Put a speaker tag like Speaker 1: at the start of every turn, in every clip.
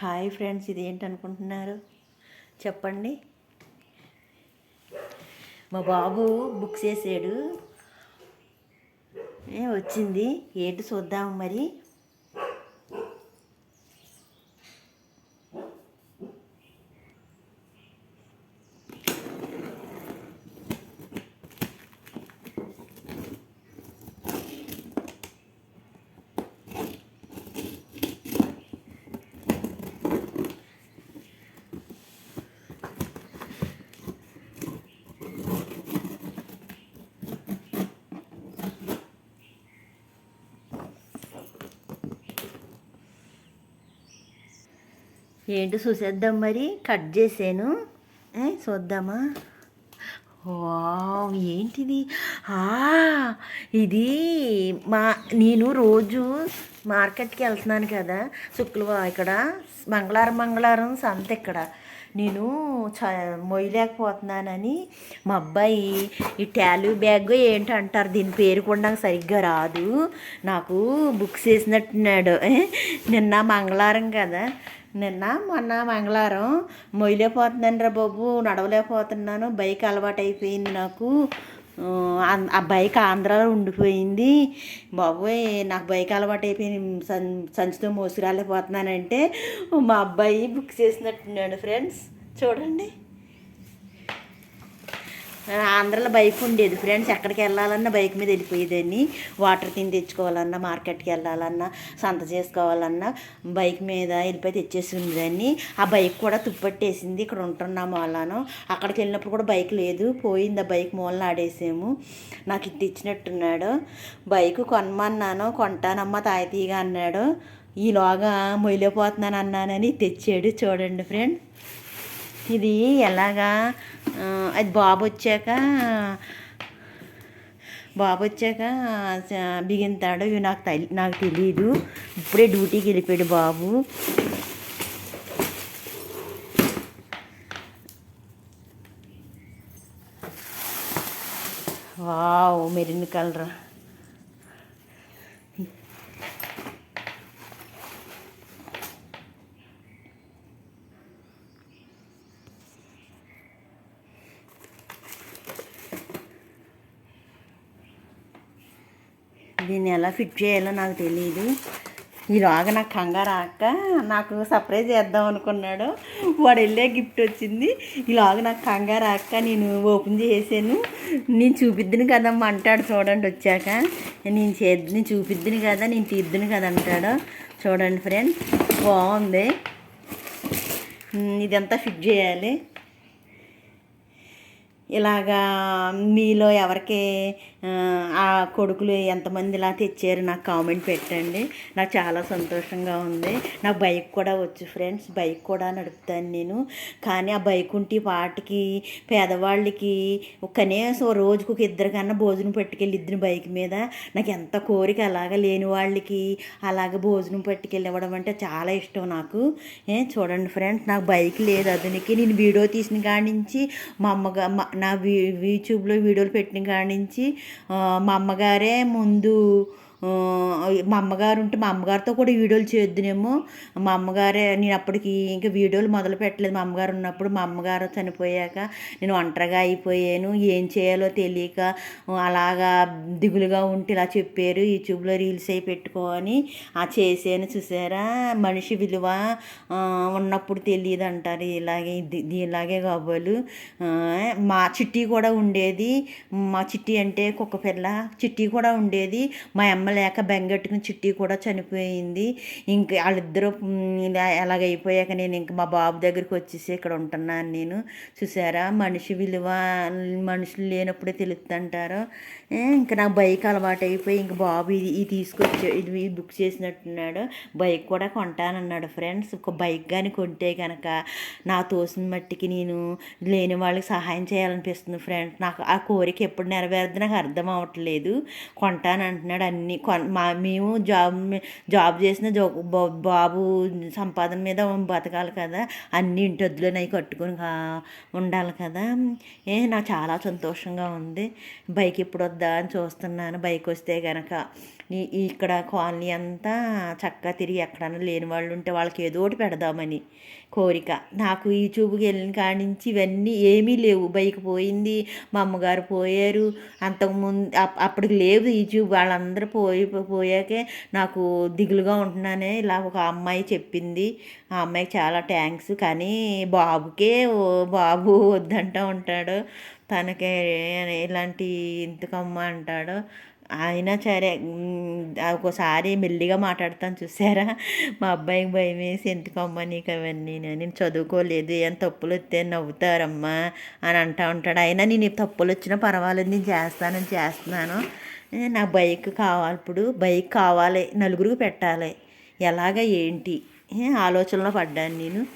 Speaker 1: Hi friends ఇది ఏంటి అనుకుంటున్నారు చెప్పండి. మా బాబు బుక్ చేసాడు. వచ్చింది. ఏంటి చూద్దాం మరి. ఏంటి చూసేద్దాం మరి? కట్ చేసాను. ఏ, చూద్దామా? వావ్ ఏంటిది? ఆ, ఇది మా నేను రోజు మార్కెట్కి వెళ్తున్నాను కదా శుక్రవారం ఇక్కడ మంగళవారం మంగళవారం సంత ఇక్కడ. నేను చ మొయ్యలేకపోతున్నానని మా అబ్బాయి ఈ టాలీ బ్యాగ్ ఏంటి అంటారు దీని పేరు కూడా నాకు సరిగ్గా రాదు. నాకు బుక్స్ వేసినట్టున్నాడు. నిన్న మంగళవారం కదా? నిన్న మొన్న మంగళవారం మొయ్యలేకపోతున్నాను రా బాబు నడవలేకపోతున్నాను బైక్ అలవాటు అయిపోయింది నాకు. బైక్ ఆంధ్రాలో ఉండిపోయింది. బాబోయ్ నాకు బైక్ అలవాటు అయిపోయింది సం సంచితో మోసుకురాలేకపోతున్నానంటే మా అబ్బాయి బుక్ చేసినట్టున్నాడు ఫ్రెండ్స్. చూడండి. ఆంధ్రలో బైక్ ఉండేది. ఫ్రెండ్స్ ఎక్కడికి వెళ్ళాలన్నా బైక్ మీద వెళ్ళిపోయేదాన్ని. వాటర్ తిని తెచ్చుకోవాలన్నా మార్కెట్కి వెళ్ళాలన్నా సంత చేసుకోవాలన్నా బైక్ మీద వెళ్ళిపోయి తెచ్చేసి ఉండేదాన్ని. ఆ బైక్ కూడా తుప్పట్టేసింది. ఇక్కడ ఉంటున్నాము అలాను. అక్కడికి వెళ్ళినప్పుడు కూడా బైక్ లేదు. పోయింది ఆ బైక్ మూలన ఆడేసాము. నాకు ఇది ఇచ్చినట్టున్నాడు. బైక్ కొనమన్నాను కొంటానమ్మా తాయితీగా అన్నాడు. ఈలోగా మొయిలిపోతున్నాను అన్నానని తెచ్చాడు. చూడండి ఫ్రెండ్. ఇది ఎలాగా? అది బాబు వచ్చాక బాబు వచ్చాక బిగింతాడు ఇవి నాకు తెలి నాకు తెలియదు ఇప్పుడే డ్యూటీకి వెళ్ళిపోయాడు బాబు. Wow Merin colour. దీన్ని ఎలా ఫిట్ చేయాలో నాకు తెలియదు ఈలోగా నాకు కంగారు ఆక నాకు సర్ప్రైజ్ చేద్దాం అనుకున్నాడు. వాడు వెళ్ళే గిఫ్ట్ వచ్చింది. ఈలోగా నాకు కంగారు ఆక నేను ఓపెన్ చేసాను నేను చూపిద్దును కదమ్మా అంటాడు చూడండి వచ్చాక. నేను చేద్దు నేను చూపిద్దును కదా నేను తీద్దును కదా అంటాడు. చూడండి ఫ్రెండ్ బాగుంది. ఇదంతా ఫిట్ చేయాలి. ఇలాగా మీలో ఎవరికి ఆ, కొడుకులు ఎంతమంది ఇలా తెచ్చారు నాకు కామెంట్ పెట్టండి. నాకు చాలా సంతోషంగా ఉంది. నాకు బైక్ కూడా వచ్చు ఫ్రెండ్స్ బైక్ కూడా నడుపుతాను నేను. కానీ ఆ బైక్ ఉంటే వాటికి పేదవాళ్ళకి కనీసం రోజుకు ఒక ఇద్దరు కన్నా భోజనం పట్టుకెళ్ళి ఇద్దరు బైక్ మీద నాకు ఎంత కోరిక అలాగ లేని వాళ్ళకి అలాగ భోజనం పట్టుకెళ్ళి ఇవ్వడం అంటే చాలా ఇష్టం నాకు. చూడండి ఫ్రెండ్స్ నాకు బైక్ లేదు అతనికి. నేను వీడియో తీసిన కాడి నుంచి మా అమ్మగా మా- నా యూట్యూబ్లో వీడియోలు పెట్టిన కాడి నుంచి మా అమ్మగారే ముందు మా అమ్మగారు ఉంటే మా అమ్మగారితో కూడా వీడియోలు చేద్దునేమో. మా అమ్మగారే నేను అప్పటికి ఇంకా వీడియోలు మొదలు పెట్టలేదు. మా అమ్మగారు ఉన్నప్పుడు మా అమ్మగారు చనిపోయాక నేను ఒంటరిగా అయిపోయాను. ఏం చేయాలో తెలియక అలాగా దిగులుగా ఉంటే ఇలా చెప్పారు. యూట్యూబ్లో రీల్స్ అయి పెట్టుకొని ఆ చేసాను చూసారా? మనిషి విలువ ఉన్నప్పుడు తెలియదు అంటారు ఇలాగే ఇది- ఇలాగే కాబోలు మా చిట్టి కూడా ఉండేది. మా చిట్టి అంటే కుక్క పిల్ల. చిట్టి కూడా ఉండేది. మా అమ్మ లేక బెంగట్టుకుని చిట్టి కూడా చనిపోయింది. ఇంక వాళ్ళిద్దరూ ఇలా ఎలాగైపోయాక నేను ఇంక మా బాబు దగ్గరికి వచ్చేసి ఇక్కడ ఉంటున్నాను నేను. చూసారా? మనిషి విలువ మనుషులు లేనప్పుడే తెలుస్తుంటారు. ఇంకా నాకు ఇంక బైక్ అలవాటు అయిపోయి ఇంక బాబు ఇది ఇది తీసుకొచ్చి ఇది బుక్ చేసినట్టున్నాడు. బైక్ కూడా కొంటానన్నాడు ఫ్రెండ్స్. ఒక బైక్ కానీ కొంటే కనుక నా తోసిన మట్టికి నేను లేని వాళ్ళకి సహాయం చేయాలనిపిస్తుంది ఫ్రెండ్స్. నాకు ఆ కోరిక ఎప్పుడు నెరవేరుద్ది నాకు అర్థం అవ్వట్లేదు. కొంటానంటున్నాడు అన్నీ మా మేము జాబ్ జాబ్ చేసిన బాబు సంపాదన మీద బతకాలి కదా అన్ని ఇంటి వద్దులోనే కట్టుకొని ఉండాలి కదా. ఏ నాకు చాలా సంతోషంగా ఉంది. బైక్ ఎప్పుడు వద్దా అని చూస్తున్నాను. బైక్ వస్తే కనుక ఇక్కడ కాలనీ అంతా చక్కగా తిరిగి ఎక్కడన్నా లేని వాళ్ళు ఉంటే వాళ్ళకి ఏదో ఒకటి పెడదామని కోరిక. నాకు ఈ చూపుకి వెళ్ళిన కాడి నుంచి ఇవన్నీ ఏమీ లేవు. బైక్ పోయింది మా అమ్మగారు పోయారు. అంతకుముందు అప్- అప్పటికి లేవు ఈ చూపు. వాళ్ళందరూ పోయి పోయాకే నాకు దిగులుగా ఉంటున్నానే ఇలా ఒక అమ్మాయి చెప్పింది. ఆ అమ్మాయికి చాలా థ్యాంక్స్ కానీ బాబుకే ఓ బాబు వద్దంటూ ఉంటాడు. తనకే ఇలాంటి ఇంతకమ్మ అంటాడు. అయినా సరే ఒకసారి మెల్లిగా మాట్లాడతాను చూసారా? మా అబ్బాయికి భయం వేసి ఎందుకమ్మా నీకు అవన్నీ? నేను చదువుకోలేదు ఏం తప్పులు వస్తే నవ్వుతారమ్మా అని అంటూ ఉంటాడు. అయినా నేను తప్పులు వచ్చినా పర్వాలేదు నేను చేస్తానని చేస్తున్నాను. నా బైక్ కావాలి ఇప్పుడు బైక్ కావాలి నలుగురికి పెట్టాలి. ఎలాగ ఏంటి? ఆలోచనలో పడ్డాను నేను.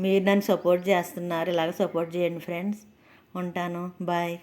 Speaker 1: మీరు నన్ను సపోర్ట్ చేస్తున్నారు ఇలాగ సపోర్ట్ చేయండి ఫ్రెండ్స్ ఉంటాను. బాయ్